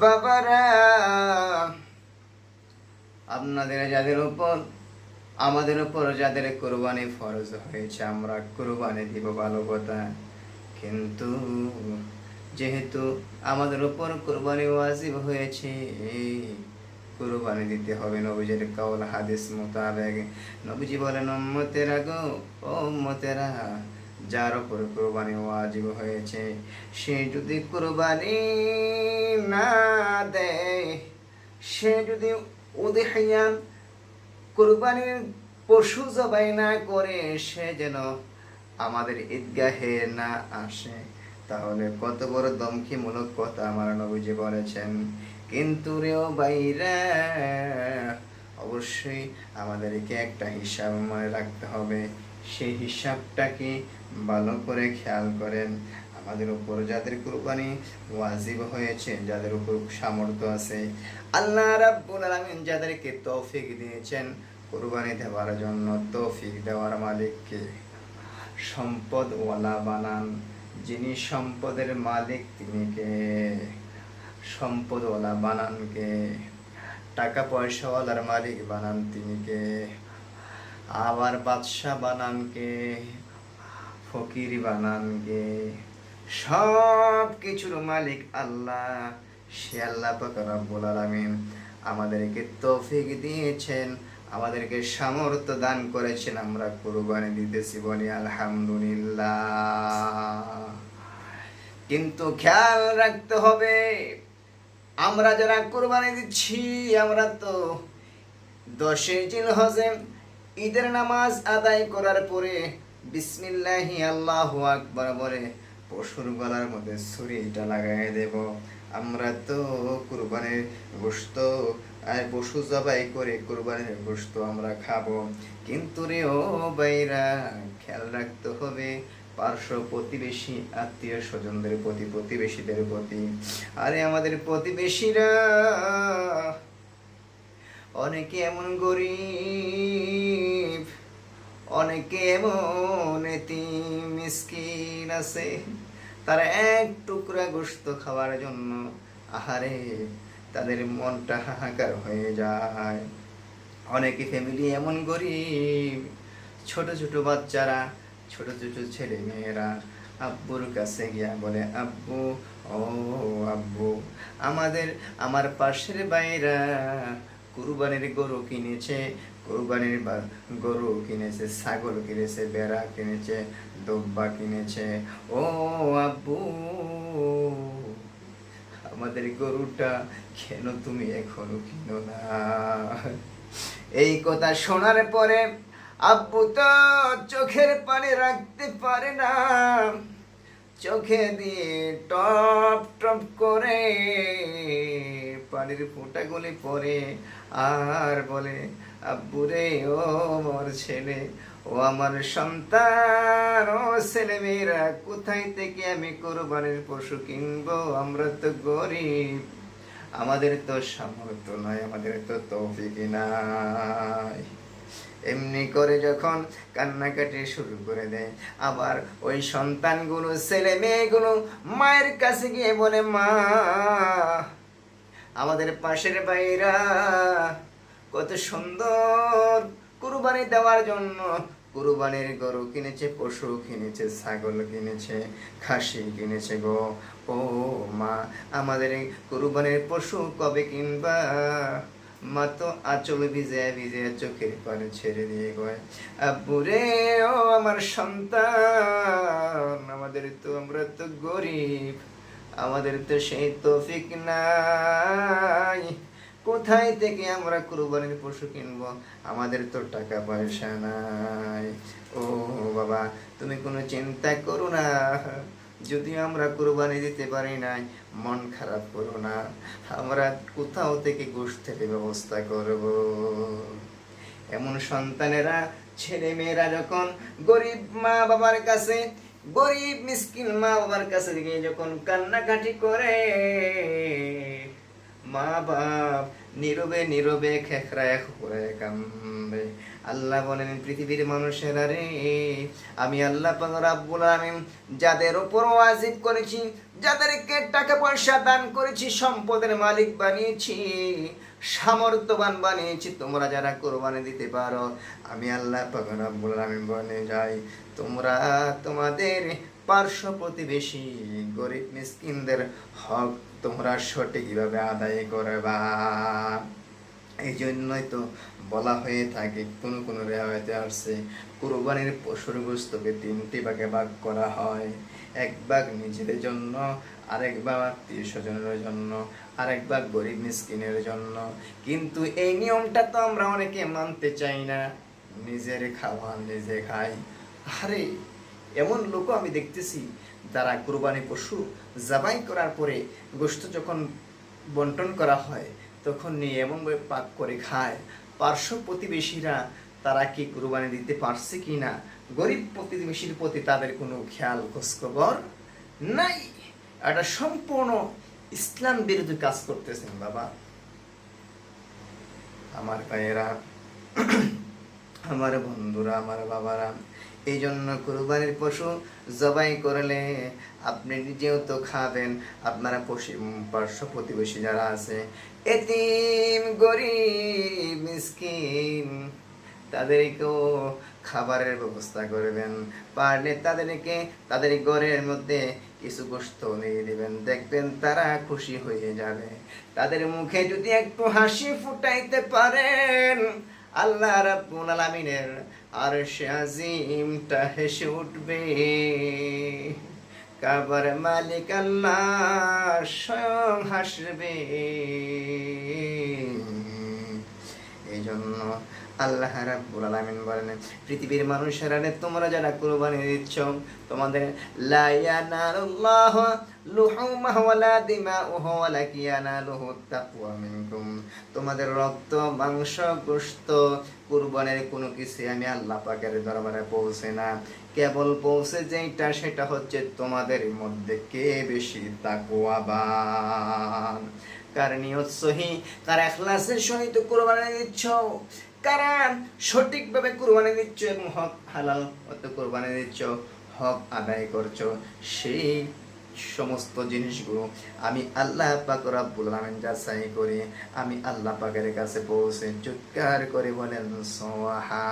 বাবারা, আপনাদের যাদের উপর, আমাদের উপর যাদের কোরবানি ফরজ হয়েছে, আমরা কোরবানি দিব ভালো কথা। কিন্তু যেহেতু আমাদের উপর কোরবানি ওয়াজিব হয়েছে, কোরবানি দিতে হবে নবীজির কাউল হাদিস মোতাবেক। নবীজি বলেন, উম্মতেরা গো, ও উম্মতেরা যার উপর কোরবানি ওয়াজিব হয়েছে, সে যদি কোরবানি না দেয়, সে যদি উদেহাইয়ান কোরবানির পশু জবাই না করে, সে যেন আমাদের ঈদগাহে না আসে। তাহলে কত বড় দমকিমূলক কথা আমার নবীজি বলেছেন। কিন্তু রেও বাইরা অবশ্যই আমাদেরকে একটা হিসাব মনে রাখতে হবে। সেই হিসাবটাকে ভালো করে খেয়াল করেন। আমাদের উপর যাদের কুরবানি ওয়াজিব হয়েছে, যাদের উপর সামর্থ্য আছে, আল্লাহ রাব্বুল আলামিন যাদেরকে তৌফিক দিয়েছেন, কুরবানি দেওয়ার জন্য তৌফিক দেওয়ার মালিককে। সম্পদওয়ালা বানান, যিনি সম্পদের মালিক তিনি কে? সম্পদওয়ালা বানান কে? টাকা পয়সাওয়ালার মালিক বানান তিনি কে? আবার বাদশাহ বানান কে ফকির বানান কে সব কিছুর মালিক আল্লাহ। সে আল্লাহ রব্বুল আলামিন আমাদেরকে তৌফিক দিয়েছেন, আমাদেরকে সামর্থ্য দান করেছেন, আমরা কুরবানি দিতেছি বলি আলহামদুলিল্লাহ। কিন্তু খেয়াল রাখতে হবে, আমরা যারা কোরবানি দিচ্ছি, আমরা তো দশে জিল হজে ঈদের নামাজ আদায় করার পরে বিসমিল্লাহি আল্লাহ আকবার বলে, পশুর গলার মধ্যে ছুরিটা লাগাই দেব। আমরা তো কুরবানির গোস্ত আর পশু জবাই করে কুরবানির গোস্ত আমরা খাব। কিন্তু রে ও বাইরা খেয়াল রাখতে হবে, পার্শ্ব প্রতিবেশী, আত্মীয় স্বজনদের প্রতি, প্রতিবেশীদের প্রতি। আরে আমাদের প্রতিবেশীরা, অনেকে এমন গরিব এতিম মিসকিন আছে। তারা এক টুকরা গোস্ত খাওয়ার জন্য আহারে, তাদের মনটা হাহাকার হয়ে যায়। অনেকে ফ্যামিলি এমন গরিব, ছোট ছোট বাচ্চারা, ছোট ছোট ছেলে মেয়েরা আব্বুর কাছে গিয়া বলে, আব্বু, ও আব্বু, আমাদের, আমার পাশের বাইরা কুরবানির গরু কিনেছে, কুরবানির গরু কিনেছে, ছাগল কিনেছে, বেড়া কিনেছে দব্বা কিনেছে। ও আব্বু, আমাদের গরুটা কেন তুমি এখনও কিনো না? এই কথা শোনার পরে আব্বু তো চোখের পানি রাখতে পারে না। চোখে দিয়ে টপ টপ করে পানির ফোঁটাগুলি পরে আর বলে আব্বু রে ও আমার ছেলে, ও আমার সন্তান, ও ছেলে মেয়েরা, কোথায় থেকে আমি কোরবানির পশু কিনবো? আমরা তো গরিব। আমাদের তো সামর্থ্য নয় আমাদের তো তৌফিক নাই। এমনি করে যখন কান্নাকাটি শুরু করে দেয়, আবার ওই সন্তানগুলো, ছেলে মেয়েগুলো মায়ের কাছে গিয়ে বলে, মা, আমাদের পাশের বাইরা কত সুন্দর কুরবানি দেওয়ার জন্য কুরবানির গরু কিনেছে, পশু কিনেছে, ছাগল কিনেছে, খাসি কিনেছে গো। ও মা, আমাদের কুরবানির পশু কবে কিনবা? মা তো আঁচল ভিজে ভিজে চোখের পানি ছেড়ে দিয়ে আব্বু রে, ও আমার সন্তান, আমাদের তো, আমরা তো গরিব, আমাদের তো সেই তৌফিক নাই। কোথায় থেকে আমরা কুরবানির পশু কিনবো? আমাদের তো টাকা পয়সা নাই। ও বাবা, তুমি কোনো চিন্তা করো না। যদি আমরা কুরবানি দিতে পারি নাই, মন খারাপ করো না। আমরা কোথাও থেকে গোষ্ঠের ব্যবস্থা করব। এমন সন্তানেরা ছেলে মেয়েরা যখন গরিব মা বাবার কাছে, গরিব মিসকিন মা বাবার কাছে গিয়ে যখন কান্নাকাটি করে মা বাপ নীরবে নীরবে খেখরায় করে কান্দে আল্লাহ বলেন, পৃথিবীর মানুষেরা রে, আমি আল্লাহ রাব্বুল যাদের উপর ওয়াজিব করেছি যাদেরকে টাকা পয়সা দান করেছি, সম্পদের মালিক বানিয়েছি, সামর্থ্যবান বানিয়েছি, তোমরা যারা কোরবানি দিতে পারো, আমি আল্লাহ রাব্বুল বলে যাই, তোমরা তোমাদের পার্শ্ব প্রতিবেশী, গরিব মিসকিনদের হক তোমরা সঠিকভাবে আদায় করবা। এই জন্যই তো বলা হয়ে থাকে, কোন কোন রেওয়ায়তে আসছে, কুরবানির পশুর গোস্তকে তিনটি ভাগে ভাগ করা হয়। এক ভাগ নিজেদের জন্য, আরেক ভাগ আত্মীয় স্বজনের জন্য, আরেক ভাগ গরিব মিসকিনের জন্য। কিন্তু এই নিয়মটা তো আমরা অনেকে মানতে চাই না। নিজের খাওয়া, নিজে খাই। আরে, এমন লোকও আমি দেখতেছি, যারা কুরবানি পশু জবাই করার পরে গোস্ত যখন বন্টন করা হয় তখন নিয়ে এমনভাবে পাক করে খায়, পার্শ্ব প্রতিবেশীরা তারা কি কুরবানি দিতে পারছে কি না? গরিব প্রতিবেশীর প্রতি তাদের কোনো খেয়াল, খোঁজখবর নাই? এটা সম্পূর্ণ ইসলাম বিরোধী কাজ করতেছেন বাবা। আমার ভাইয়েরা, আমার বন্ধুরা, আমার বাবারা এই জন্য কুরবানির পশু জবাই করলে আপনি নিজেও তো খাবেন। আপনারা পার্শ্ব প্রতিবেশী যারা আছে, এতিম, গরিব, মিসকিন, তাদেরকেও খাবারের ব্যবস্থা করবেন। পারলে তাদেরকে, তাদের ঘরের মধ্যে কিছু গোস্ত নিয়ে দেবেন। দেখবেন তারা খুশি হয়ে যাবে। তাদের মুখে যদি একটু হাসি ফুটাইতে পারেন, আল্লাহ রাব্বুল আলামিনের আর সে আজিমটা হেসে উঠবে। কাবার মালিক আল্লাহ স্বয়ং হাসবে। এই জন্য আল্লাহ রাব্বুল আলামিন বলেন, পৃথিবীর মানুষেরা তোমরা যারা কুরবানি দিচ্ছ, তোমাদের লা ইয়ানালুল্লাহ লুহুমাহু ওয়ালা দিমাউহু ওয়ালাকিন ইয়ানালুহু তাকওয়া মিনকুম। তোমাদের রক্ত, মাংস, গোশত কুরবানের কোনো কিছু আমি আল্লাহ পাকের দরবারে পৌঁছে না। কেবল পৌঁছে যেটা সেটা হচ্ছে তোমাদের মধ্যে কে বেশি তাকওয়াবান? কার নিয়ত সহি, কার এখলাসের সহিত কুরবানি দিচ্ছ? কারা সঠিকভাবে কুরবানি দিচ্ছ এবং হক হালাল অত কুরবানি দিচ্ছ, হক আদায় করছ, সেই সমস্ত জিনিসগুলো আমি আল্লাহ পাক রাব্বুল আলামিন যাচাই করি আমি আল্লাহ পাকের কাছে পৌঁছে চুৎকার করে বলেন সোহা